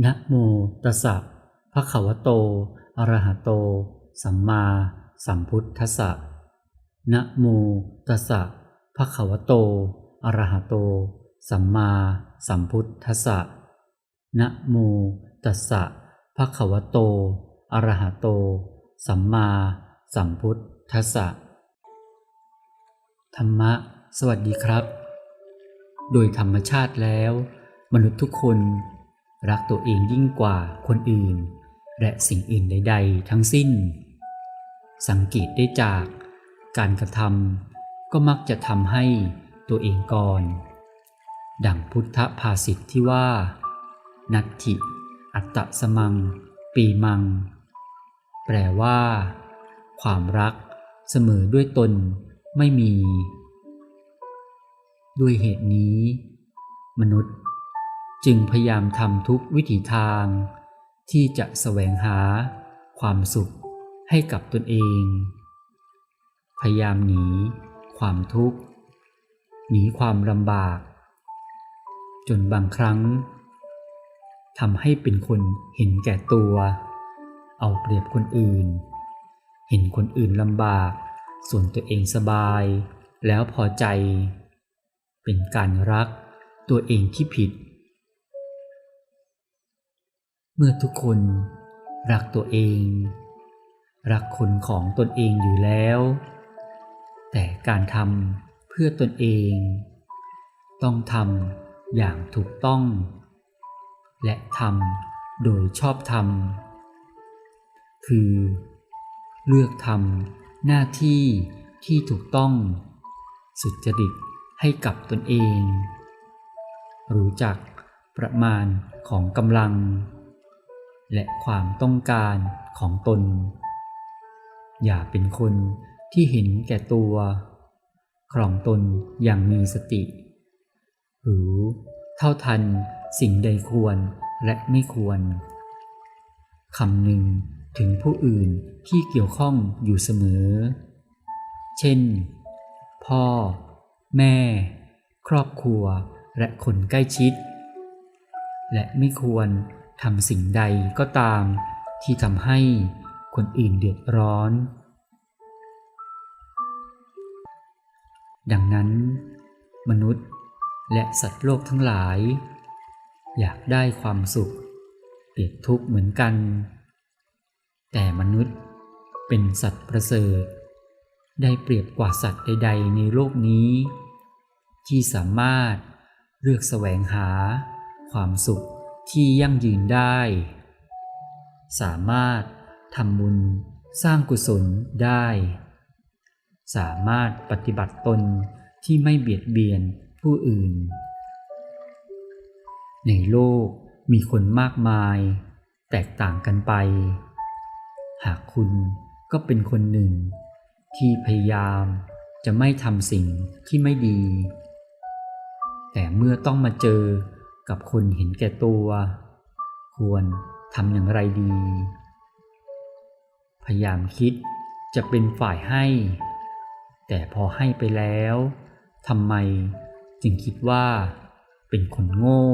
นะโมตัสสะภะคะวะโตอะระหะโต สัมมาสัมพุทธัสสะนะโมตัสสะภะคะวะโตอะระหะโต สัมมาสัมพุทธัสสะนะโมตัสสะภะคะวะโตอะระหะโต สัมมาสัมพุทธัสสะธรรมะ สวัสดีครับ โดยธรรมชาติแล้ว มนุษย์ทุกคน รักตัวเองยิ่งกว่าคนอื่น และสิ่งอื่นใด ๆ ทั้งสิ้น สังเกตได้จากการกระทำก็มักจะทำให้ตัวเองก่อน ดังพุทธภาษิตที่ว่า นัตถิ อัตตสมัง ปีมัง แปลว่า ความรักเสมอด้วยตนไม่มี ด้วยเหตุนี้ มนุษย์ จึงพยายามทำทุกวิถีทาง ที่จะแสวงหาความสุขให้กับตนเอง พยายามหนีความทุกข์ หนีความลำบาก จนบางครั้งทำให้เป็นคนเห็นแก่ตัว เอาเปรียบคนอื่น เห็นคนอื่นลำบาก ส่วนตัวเองสบาย แล้วพอใจ เป็นการรักตัวเองที่ผิด เมื่อทุกคนรักตัวเอง รักคนของตนเองอยู่แล้ว แต่การทำเพื่อตนเอง ต้องทำอย่างถูกต้อง และทำโดยชอบธรรมคือ เลือกทำหน้าที่ที่ถูกต้อง สุจริตให้กับตนเอง รู้จักประมาณของกำลัง และความต้องการของตน อย่าเป็นคนที่เห็นแก่ตัวครองตนอย่างมีสติ หรือเท่าทันสิ่งใดควรและไม่ควรคำหนึ่งถึงผู้อื่นที่เกี่ยวข้องอยู่เสมอ เช่น พ่อ แม่ ครอบครัว และคนใกล้ชิด และไม่ควร ทำสิ่งใดก็ตาม ที่ทำให้คนอื่นเดือดร้อน ดังนั้น มนุษย์และสัตว์โลกทั้งหลาย อยากได้ความสุขเปรียบทุกข์เหมือนกัน แต่มนุษย์เป็นสัตว์ประเสริฐ ได้เปรียบกว่าสัตว์ใด ๆ ในโลกนี้ ที่สามารถเลือกแสวงหาความสุข ที่ยั่งยืนได้ สามารถทำบุญสร้างกุศลได้ สามารถปฏิบัติตนที่ไม่เบียดเบียนผู้อื่น ในโลกมีคนมากมาย แตกต่างกันไป หากคุณก็เป็นคนหนึ่ง ที่พยายามจะไม่ทำสิ่งที่ไม่ดี แต่เมื่อต้องมาเจอ กับคนเห็นแก่ตัว ควรทำอย่างไรดี พยายามคิดจะเป็นฝ่ายให้ แต่พอให้ไปแล้วทำไมจึงคิดว่าเป็นคนโง่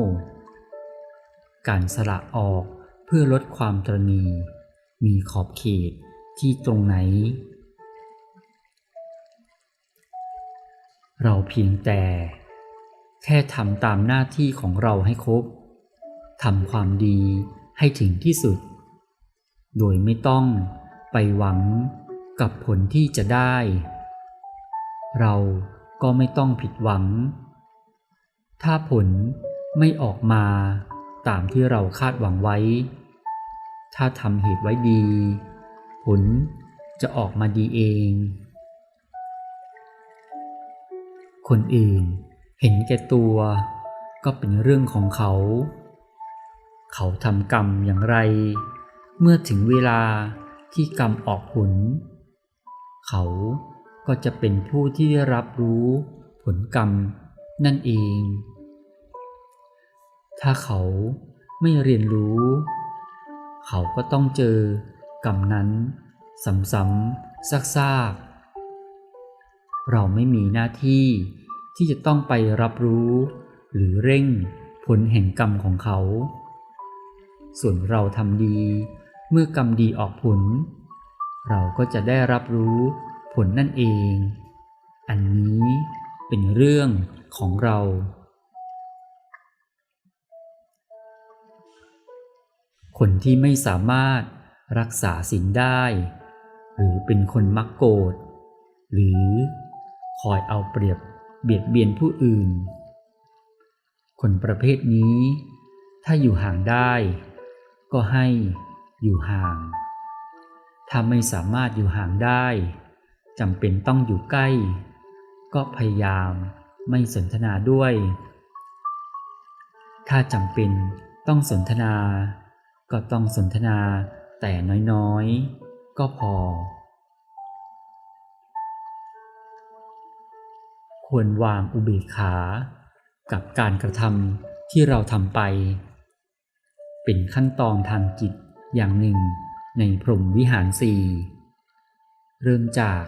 การสละออกเพื่อลดความตรณีมีขอบเขตที่ตรงไหน เราเพียงแต่ แค่ทำตามหน้าที่ของเราให้ครบทำความดีให้ถึงที่สุด โดยไม่ต้องไปหวังกับผลที่จะได้ เราก็ไม่ต้องผิดหวัง ถ้าผลไม่ออกมาตามที่เราคาดหวังไว้ ถ้าทำเหตุไว้ดี ผลจะออกมาดีเอง คนอื่น เห็นแก่ตัวก็เป็นเรื่องของเขา เขาทำกรรมอย่างไร เมื่อถึงเวลาที่กรรมออกผล เขาก็จะเป็นผู้ที่ได้รับรู้ผลกรรมนั่นเอง ถ้าเขาไม่เรียนรู้ เขาก็ต้องเจอกรรมนั้นซ้ำๆซากๆ เราไม่มีหน้าที่ ที่จะต้องไปรับรู้ หรือเร่งผลแห่งกรรมของเขา ส่วนเราทำดี เมื่อกรรมดีออกผล เราก็จะได้รับรู้ผลนั่นเอง อันนี้เป็นเรื่องของเรา คนที่ไม่สามารถรักษาศีลได้ หรือเป็นคนมักโกรธหรือคอยเอาเปรียบ เบียดเบียนผู้อื่น คนประเภทนี้ ถ้าอยู่ห่างได้ ก็ให้อยู่ห่าง ถ้าไม่สามารถอยู่ห่างได้จำเป็นต้องอยู่ใกล้ ก็พยายามไม่สนทนาด้วย ถ้าจำเป็นต้องสนทนา ก็ต้องสนทนาแต่น้อยๆ ก็พอ ควรวางอุเบกขา กับการกระทำที่เราทำไป เป็นขั้นตอนทางจิตอย่างหนึ่งในพรหมวิหารสี่เริ่มจาก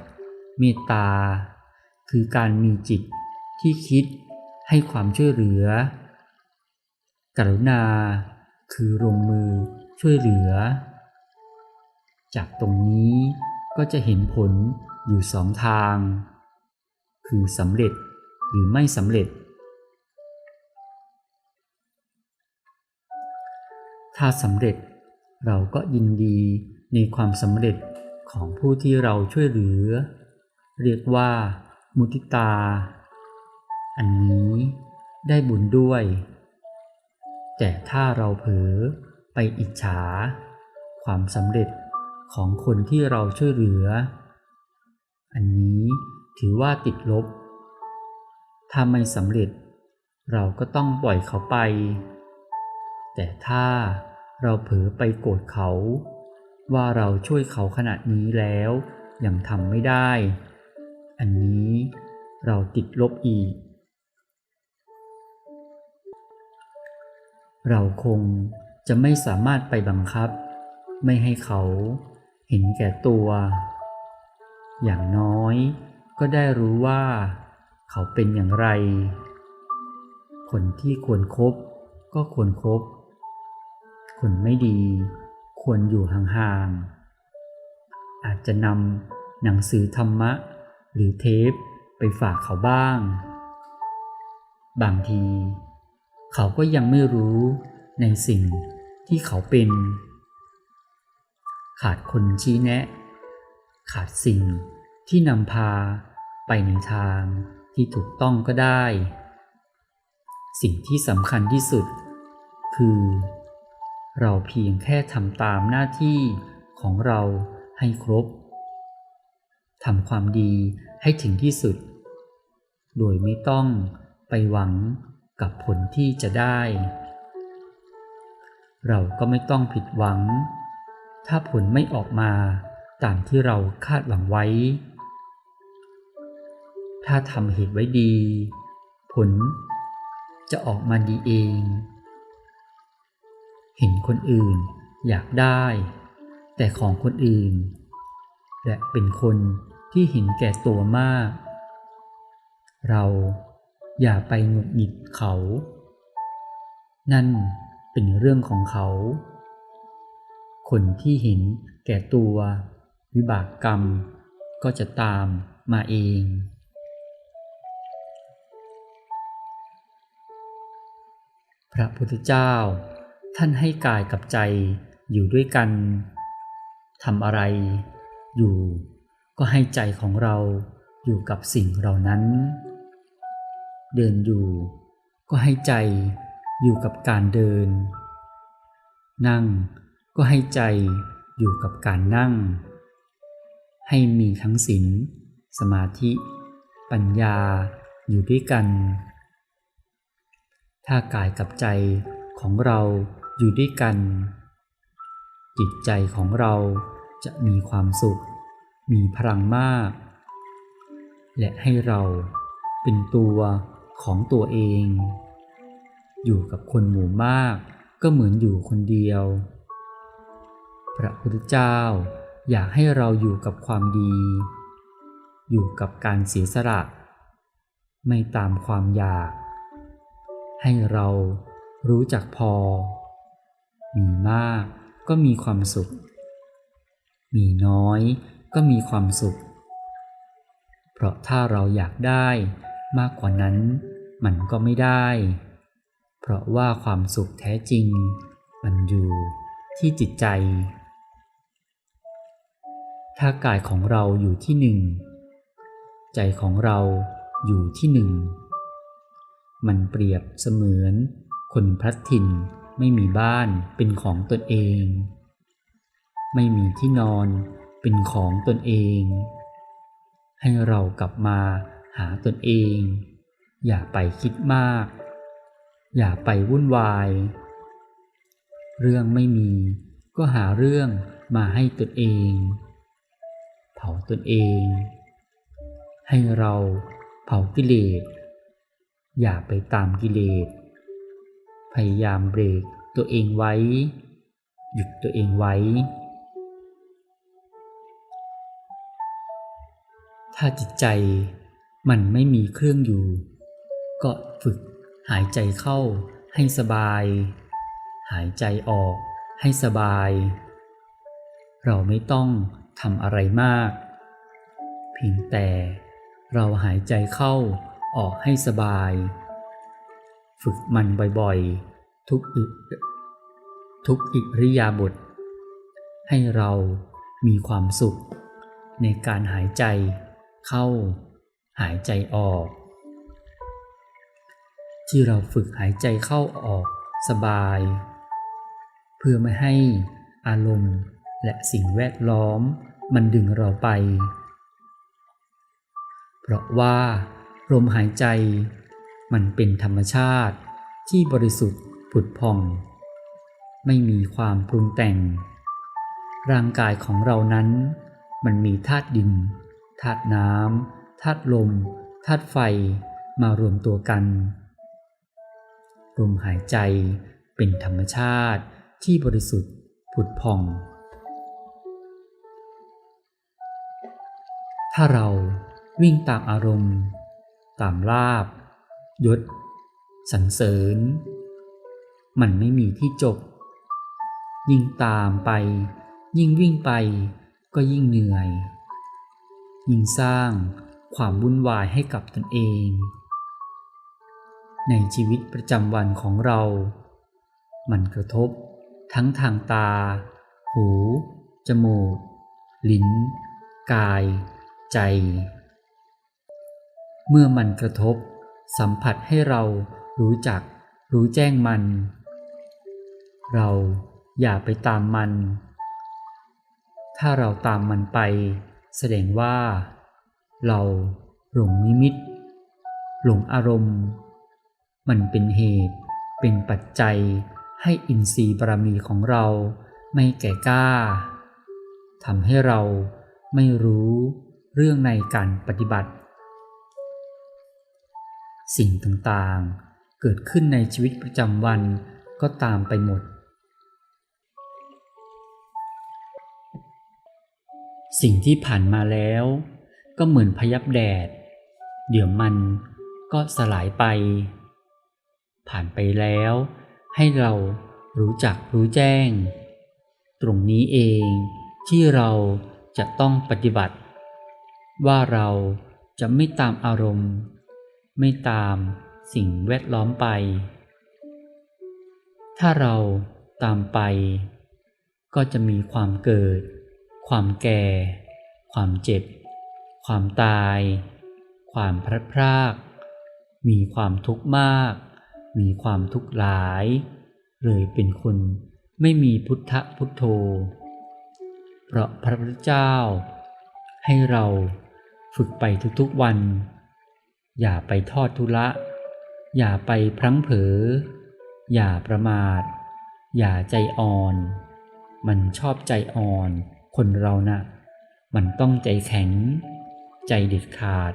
เมตตา คือการมีจิตที่คิดให้ความช่วยเหลือ กรุณา คือลงมือช่วยเหลือ จากตรงนี้ก็จะเห็นผลอยู่สองทาง คือสำเร็จหรือไม่สำเร็จ ถ้าสำเร็จเราก็ยินดีในความสำเร็จของผู้ที่เราช่วยเหลือ เรียกว่า มุติตา อันนี้ได้บุญด้วย แต่ถ้าเราเผลอไปอิจฉา ความสำเร็จของคนที่เราช่วยเหลือ อันนี้ ถือว่าติดลบ ถ้าไม่สำเร็จ เราก็ต้องปล่อยเขาไป แต่ถ้าเราเผลอไปโกรธเขา ว่าเราช่วยเขาขนาดนี้แล้วยังทำไม่ได้ อันนี้เราติดลบอีก เราคงจะไม่สามารถไปบังคับ ไม่ให้เขาเห็นแก่ตัว อย่างน้อย ก็ได้รู้ว่า เขาเป็นอย่างไร คนที่ควรครบก็ควรครบ คนไม่ดี ควรอยู่ห่างๆ อาจจะนำหนังสือธรรมะ หรือเทปไปฝากเขาบ้าง บางที เขาก็ยังไม่รู้ในสิ่งที่เขาเป็น ขาดคนชี้แนะ ขาดสิ่งที่นำพา ไปในทางที่ถูกต้องก็ได้ สิ่งที่สำคัญที่สุด คือ เราเพียงแค่ทำตามหน้าที่ของเราให้ครบทำความดีให้ถึงที่สุด โดยไม่ต้องไปหวังกับผลที่จะได้ เราก็ไม่ต้องผิดหวัง ถ้าผลไม่ออกมาตามที่เราคาดหวังไว้ ถ้าทำเหตุไว้ดี ผลจะออกมาดีเอง เห็นคนอื่นอยากได้ แต่ของคนอื่น และเป็นคนที่เห็นแก่ตัวมาก เราอย่าไปหงุดหงิดเขา นั่นเป็นเรื่องของเขา คนที่เห็นแก่ตัว วิบากกรรมก็จะตามมาเอง พระพุทธเจ้า ท่านให้กายกับใจอยู่ด้วยกันทำอะไรอยู่ ก็ให้ใจของเราอยู่กับสิ่งเหล่านั้น เดินอยู่ ก็ให้ใจอยู่กับการเดิน นั่งก็ให้ใจอยู่กับการนั่ง ให้มีทั้งศีลสมาธิ ปัญญาอยู่ด้วยกัน ถ้ากายกับใจของเราอยู่ด้วยกัน จิตใจของเราจะมีความสุข มีพลังมาก และให้เราเป็นตัวของตัวเอง อยู่กับคนหมู่มากก็เหมือนอยู่คนเดียว พระพุทธเจ้าอยากให้เราอยู่กับความดี อยู่กับการเสียสละ ไม่ตามความอยาก ให้เรารู้จักพอ มีมากก็มีความสุข มีน้อยก็มีความสุข เพราะถ้าเราอยากได้มากกว่านั้น มันก็ไม่ได้ เพราะว่าความสุขแท้จริง มันอยู่ที่จิตใจ ถ้ากายของเราอยู่ที่หนึ่ง ใจของเราอยู่ที่หนึ่ง มันเปรียบเสมือน คนพลัดถิ่นไม่มีบ้านเป็นของตนเอง ไม่มีที่นอนเป็นของตนเอง ให้เรากลับมาหาตนเอง อย่าไปคิดมาก อย่าไปวุ่นวาย เรื่องไม่มีก็หาเรื่องมาให้ตนเอง เผาตนเอง ให้เราเผากิเลส อย่าไปตามกิเลส พยายามเบรกตัวเองไว้ หยุดตัวเองไว้ ถ้าจิตใจมันไม่มีเครื่องอยู่ ก็ฝึกหายใจเข้าให้สบาย หายใจออกให้สบาย เราไม่ต้องทำอะไรมาก เพียงแต่เราหายใจเข้า ออกให้สบาย ฝึกมันบ่อยๆ ทุกอิทุกอิริยาบถให้เรามีความสุข ในการหายใจเข้า หายใจออก ที่เราฝึกหายใจเข้าออกสบาย เพื่อไม่ให้อารมณ์และสิ่งแวดล้อมมันดึงเราไป เพราะว่า ลมหายใจ มันเป็นธรรมชาติที่บริสุทธิ์ผุดผ่อง ไม่มีความปรุงแต่ง ร่างกายของเรานั้น มันมีธาตุดินธาตุน้ำธาตุลมธาตุไฟมารวมตัวกัน ลมหายใจเป็นธรรมชาติที่บริสุทธิ์ผุดผ่อง ถ้าเราวิ่งตามอารมณ์ ตามลาบยศสรรเสริญ มันไม่มีที่จบ ยิ่งตามไป ยิ่งวิ่งไปก็ยิ่งเหนื่อย ยิ่งสร้างความวุ่นวายให้กับตนเอง ในชีวิตประจำวันของเรา มันกระทบทั้งทางตา หู จมูก ลิ้น กาย ใจ เมื่อมันกระทบ สัมผัสให้เรารู้จัก รู้แจ้งมัน เราอย่าไปตามมัน ถ้าเราตามมันไป แสดงว่า เราหลงนิมิต หลงอารมณ์ มันเป็นเหตุ เป็นปัจจัยให้อินทรีย์บารมีของเราไม่แก่กล้าทำให้เราไม่รู้เรื่องในการปฏิบัติ สิ่งต่างๆ เกิดขึ้นในชีวิตประจำวันก็ตามไปหมด สิ่งที่ผ่านมาแล้ว ก็เหมือนพยับแดด เดี๋ยวมันก็สลายไป ผ่านไปแล้ว ให้เรารู้จักรู้แจ้ง ตรงนี้เองที่เราจะต้องปฏิบัติ ว่าเราจะไม่ตามอารมณ์ ไม่ตามสิ่งแวดล้อมไป ถ้าเราตามไป ก็จะมีความเกิด ความแก่ ความเจ็บ ความตาย ความพลัดพราก มีความทุกข์มาก มีความทุกข์หลาย เลยเป็นคนไม่มีพุทธพุทโธ เพราะพระพุทธเจ้า ให้เราฝึกไปทุกๆวัน อย่าไปทอดทุละอย่าไปพลั้งเผลอ อย่าประมาท อย่าใจอ่อน มันชอบใจอ่อน คนเรานะ่ะ มันต้องใจแข็ง ใจเด็ดขาด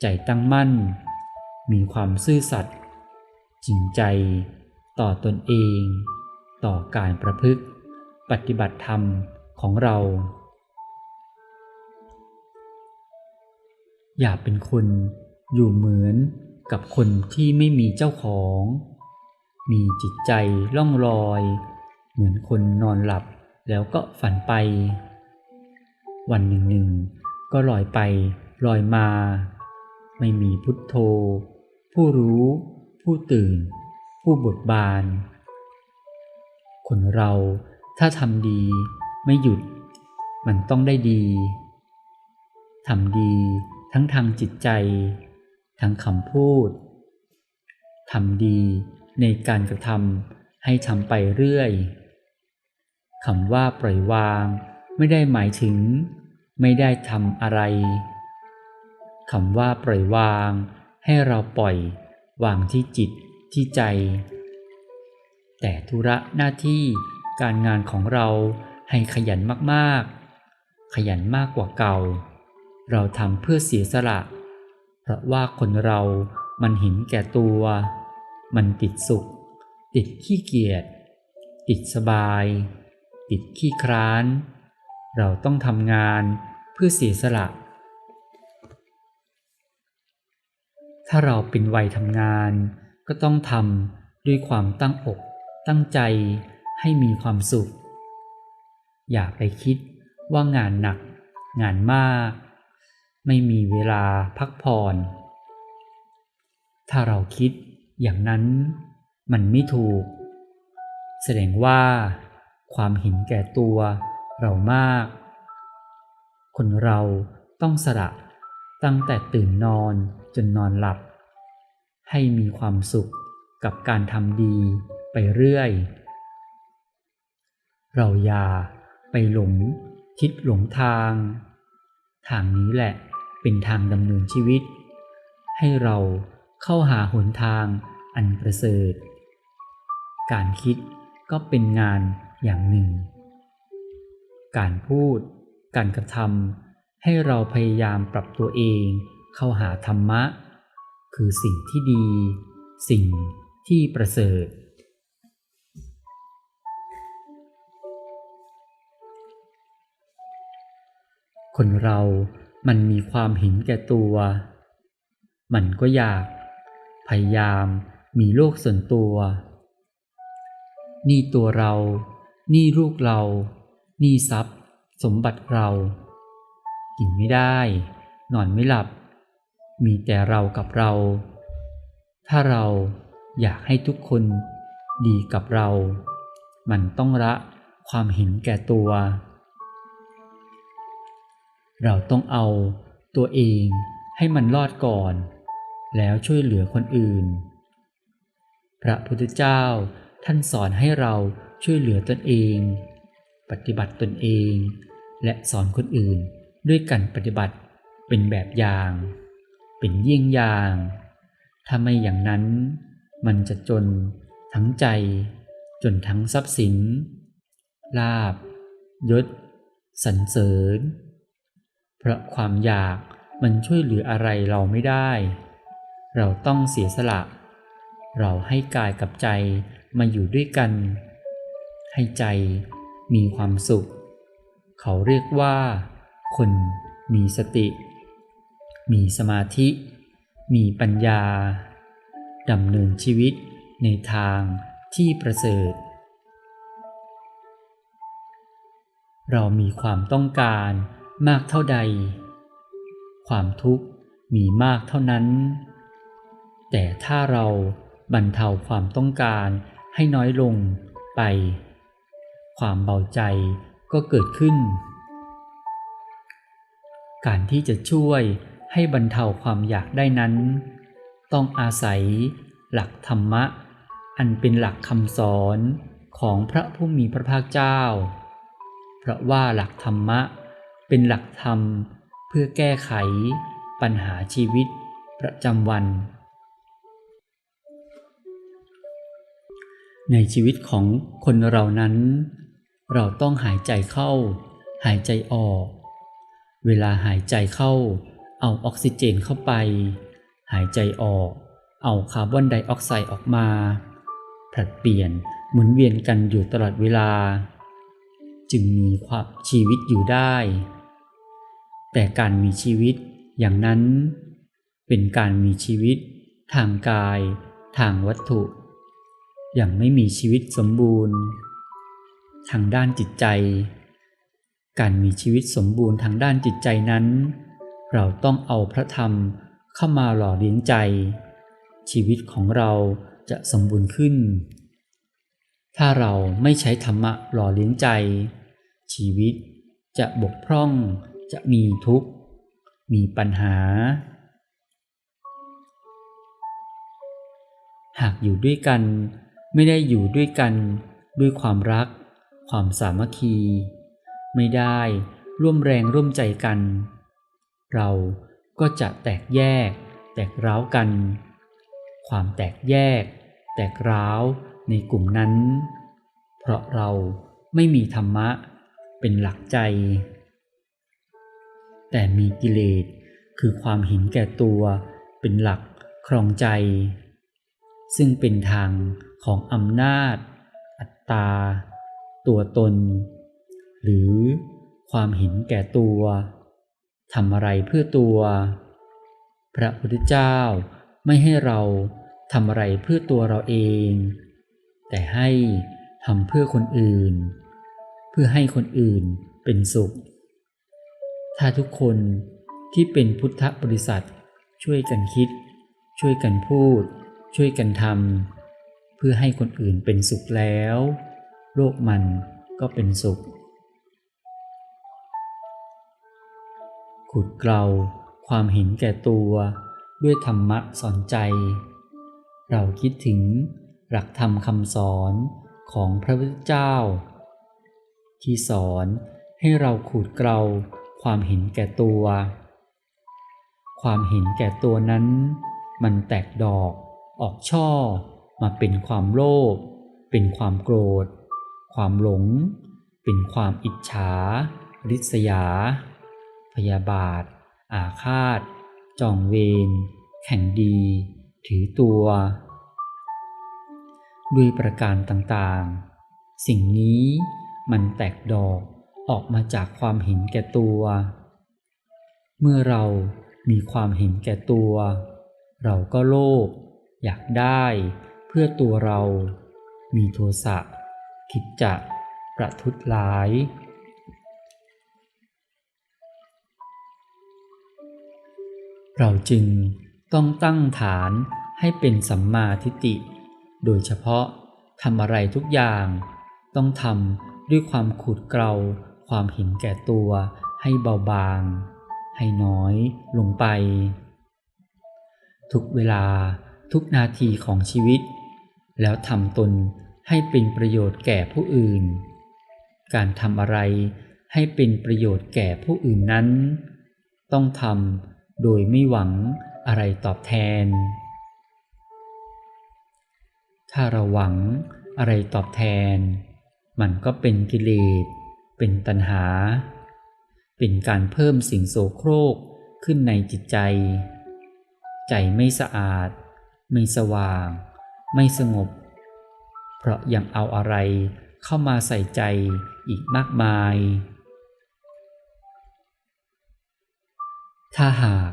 ใจตั้งมั่น มีความซื่อสัตย์จริงใจต่อตนเอง ต่อการประพฤติปฏิบัติธรรมของเรา อย่าเป็นคน อยู่เหมือนกับคนที่ไม่มีเจ้าของ มีจิตใจล่องลอย เหมือนคนนอนหลับแล้วก็ฝันไป วันหนึ่งหนึ่งก็ลอยไปลอยมา ไม่มีพุทโธ ผู้รู้ ผู้ตื่น ผู้เบิกบาน คนเราถ้าทำดีไม่หยุด มันต้องได้ดีทำดีทั้งทางจิตใจ ทั้งคำพูดทำดีในการกระทำให้ทำไปเรื่อยคำว่าปล่อยวางไม่ได้หมายถึง ไม่ได้ทำอะไรคำว่าปล่อยวางให้เราปล่อยวางที่จิตที่ใจ แต่ธุระหน้าที่การงานของเราให้ขยันมากๆ ขยันมากกว่าเก่า เราทำเพื่อเสียสละ พราะว่าคนเรามันเห็นแก่ตัว มันติดสุข ติดขี้เกียจ ติดสบาย ติดขี้คร้าน เราต้องทำงานเพื่อเสียสละ ถ้าเราเป็นวัยทำงาน ก็ต้องทำด้วยความตั้งอก ตั้งใจให้มีความสุข อย่าไปคิดว่างานหนัก งานมาก ไม่มีเวลาพักผ่อน ถ้าเราคิดอย่างนั้นมันไม่ถูก แสดงว่าความเห็นแก่ตัวเรามาก คนเราต้องสละตั้งแต่ตื่นนอนจนนอนหลับ ให้มีความสุขกับการทำดีไปเรื่อย เราอย่าไปหลงคิดหลงทาง ทางนี้แหละ เป็นทางดำเนินชีวิต ให้เราเข้าหาหนทางอันประเสริฐ การคิดก็เป็นงานอย่างหนึ่ง การพูด การกระทำให้เราพยายามปรับตัวเองเข้าหาธรรมะ คือสิ่งที่ดี สิ่งที่ประเสริฐคนเรา มันมีความเห็นแก่ตัว มันก็อยาก พยายามมีโลกส่วนตัว นี่ตัวเรา นี่ลูกเรา นี่ทรัพย์ สมบัติเรา กินไม่ได้ นอนไม่หลับ มีแต่เรากับเรา ถ้าเราอยากให้ทุกคนดีกับเรา มันต้องละความเห็นแก่ตัว เราต้องเอาตัวเองให้มันรอดก่อน แล้วช่วยเหลือคนอื่น พระพุทธเจ้าท่านสอนให้เราช่วยเหลือตนเอง ปฏิบัติตนเอง และสอนคนอื่นด้วยกันปฏิบัติเป็นแบบอย่าง เป็นเยี่ยงอย่าง ถ้าไม่อย่างนั้น มันจะจนทั้งใจ จนทั้งทรัพย์สิน ลาบยศสรรเสริญ เพราะความอยากมันช่วยเหลืออะไรเราไม่ได้ เราต้องเสียสละ เราให้กายกับใจมาอยู่ด้วยกัน ให้ใจมีความสุข เขาเรียกว่า คนมีสติ มีสมาธิ มีปัญญาดำเนินชีวิตในทางที่ประเสริฐ เรามีความต้องการ มากเท่าใด ความทุกข์มีมากเท่านั้น แต่ถ้าเราบรรเทาความต้องการให้น้อยลงไป ความเบาใจก็เกิดขึ้น การที่จะช่วยให้บรรเทาความอยากได้นั้น ต้องอาศัยหลักธรรมะ อันเป็นหลักคำสอนของพระผู้มีพระภาคเจ้า เพราะว่าหลักธรรมะ เป็นหลักธรรมเพื่อแก้ไขปัญหาชีวิตประจำวัน ในชีวิตของคนเรานั้น เราต้องหายใจเข้า หายใจออก เวลาหายใจเข้า เอาออกซิเจนเข้าไป หายใจออก เอาคาร์บอนไดออกไซด์ออกมาผลัดเปลี่ยนหมุนเวียนกันอยู่ตลอดเวลา จึงมีความชีวิตอยู่ได้ แต่การมีชีวิตอย่างนั้น เป็นการมีชีวิต ทางกาย ทางวัตถุ อย่างไม่มีชีวิตสมบูรณ์ ทางด้านจิตใจ การมีชีวิตสมบูรณ์ทางด้านจิตใจนั้น เราต้องเอาพระธรรมเข้ามาหล่อเลี้ยงใจ ชีวิตของเราจะสมบูรณ์ขึ้น ถ้าเราไม่ใช้ธรรมะหล่อเลี้ยงใจ ชีวิตจะบกพร่อง จะมีทุกข์ มีปัญหา หากอยู่ด้วยกัน ไม่ได้อยู่ด้วยกันด้วยความรัก ความสามัคคี ไม่ได้ร่วมแรงร่วมใจกัน เราก็จะแตกแยก แตกร้าวกัน ความแตกแยก แตกร้าวในกลุ่มนั้น เพราะเราไม่มีธรรมะเป็นหลักใจ แต่มีกิเลส คือความเห็นแก่ตัวเป็นหลักครองใจ ซึ่งเป็นทางของอำนาจ อัตตา ตัวตน หรือความเห็นแก่ตัวทำอะไรเพื่อตัว พระพุทธเจ้าไม่ให้เราทำอะไรเพื่อตัวเราเอง แต่ให้ทำเพื่อคนอื่น เพื่อให้คนอื่นเป็นสุข ถ้าทุกคนที่เป็นพุทธบริษัท ช่วยกันคิด ช่วยกันพูด ช่วยกันทำเพื่อให้คนอื่นเป็นสุขแล้ว โลกมันก็เป็นสุข ขุดเกลาความเห็นแก่ตัวด้วยธรรมะสอนใจ เราคิดถึงหลักธรรมคำสอนของพระพุทธเจ้า ที่สอนให้เราขูดเกลา ความเห็นแก่ตัว ความเห็นแก่ตัวนั้น มันแตกดอก ออกช่อ มาเป็นความโลภ เป็นความโกรธ ความหลง เป็นความอิจฉา ริษยา พยาบาท อาฆาต จองเวร แข่งดี ถือตัว ด้วยประการต่างๆ สิ่งนี้มันแตกดอก ออกมาจากความเห็นแก่ตัว เมื่อเรามีความเห็นแก่ตัว เราก็โลภอยากได้เพื่อตัวเรา มีโทสะคิดจะประทุษร้าย เราจึงต้องตั้งฐานให้เป็นสัมมาทิฏฐิ โดยเฉพาะทำอะไรทุกอย่าง ต้องทำด้วยความขูดเกลา ความเห็นแก่ตัวให้เบาบาง ให้น้อยลงไป ทุกเวลาทุกนาทีของชีวิต แล้วทำตนให้เป็นประโยชน์แก่ผู้อื่น การทำอะไรให้เป็นประโยชน์แก่ผู้อื่นนั้น ต้องทำโดยไม่หวังอะไรตอบแทน ถ้าเราหวังอะไรตอบแทน มันก็เป็นกิเลส เป็นตัณหา เป็นการเพิ่มสิ่งโสโครกขึ้นในจิตใจ ใจไม่สะอาด ไม่สว่าง ไม่สงบ เพราะยังเอาอะไรเข้ามาใส่ใจอีกมากมาย ถ้าหาก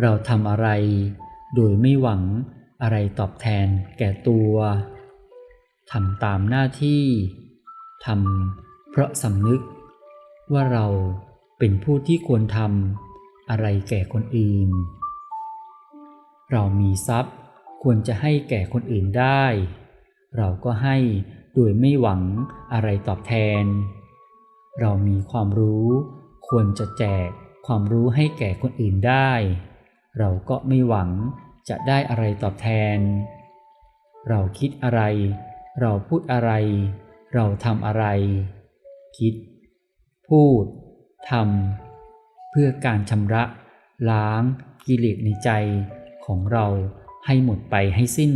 เราทำอะไร โดยไม่หวังอะไรตอบแทนแก่ตัวทำตามหน้าที่ทำ เพราะสำนึก ว่าเราเป็นผู้ที่ควรทำอะไรแก่คนอื่น เรามีทรัพย์ควรจะให้แก่คนอื่นได้ เราก็ให้โดยไม่หวังอะไรตอบแทน เรามีความรู้ ควรจะแจกความรู้ให้แก่คนอื่นได้ เราก็ไม่หวังจะได้อะไรตอบแทน เราคิดอะไร เราพูดอะไร เราทำอะไร คิด พูดทำเพื่อการชำระ ล้างกิเลสในใจของเราให้หมดไปให้สิ้น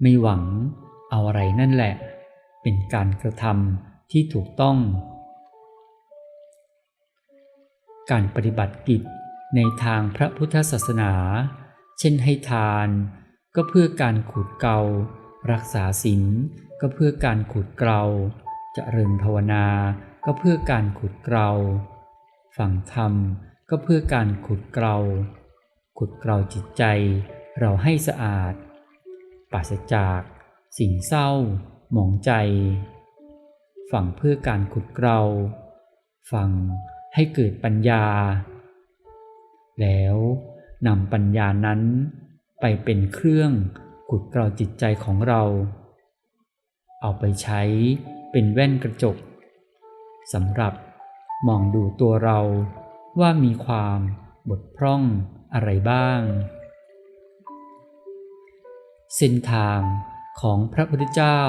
ไม่หวังเอาอะไรนั่นแหละ เป็นการกระทำที่ถูกต้อง การปฏิบัติกิจในทางพระพุทธศาสนา เช่นให้ทานก็เพื่อการขูดเกลารักษาศีลก็เพื่อการขูดเกลา จริญภาวนาก็เพื่อการขูดเกลาฝังธรรมก็เพื่อการขูดเกลาขุดเกลาจิตใจเราให้สะอาดปราศจากสิ่งเศร้า หมองใจฟังเพื่อการขุดเกลาฟังให้เกิดปัญญา แล้วนำปัญญานั้นไปเป็นเครื่องขุดเกลาจิตใจของเรา เอาไปใช้ เป็นแว่นกระจกสำหรับมองดูตัวเราว่ามีความบกพร่องอะไรบ้าง เส้นทางของพระพุทธเจ้า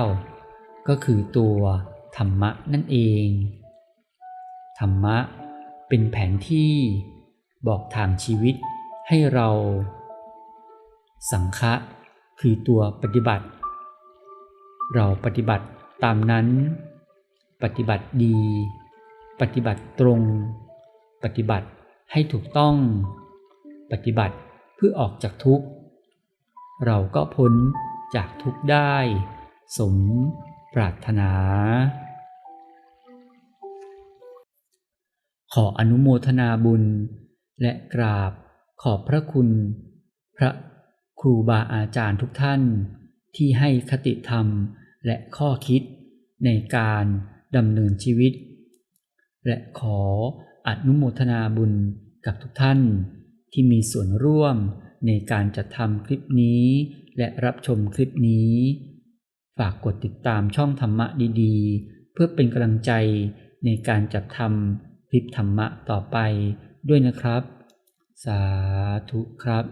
ก็คือตัวธรรมะนั่นเอง ธรรมะเป็นแผนที่บอกทางชีวิตให้เรา สังฆะคือตัวปฏิบัติ เราปฏิบัติ ตามนั้น ปฏิบัติดี ปฏิบัติตรง ปฏิบัติให้ถูกต้อง ปฏิบัติเพื่อออกจากทุกข์ เราก็พ้นจากทุกข์ได้ สมปรารถนา ขออนุโมทนาบุญ และกราบขอบพระคุณ พระครูบาอาจารย์ทุกท่านที่ให้คติธรรม และข้อคิดในการดำเนินชีวิต และขออนุโมทนาบุญกับทุกท่านที่มีส่วนร่วมในการจัดทำคลิปนี้ และรับชมคลิปนี้ ฝากกดติดตามช่องธรรมะดีๆ เพื่อเป็นกำลังใจในการจัดทำคลิปธรรมะต่อไปด้วยนะครับ สาธุครับ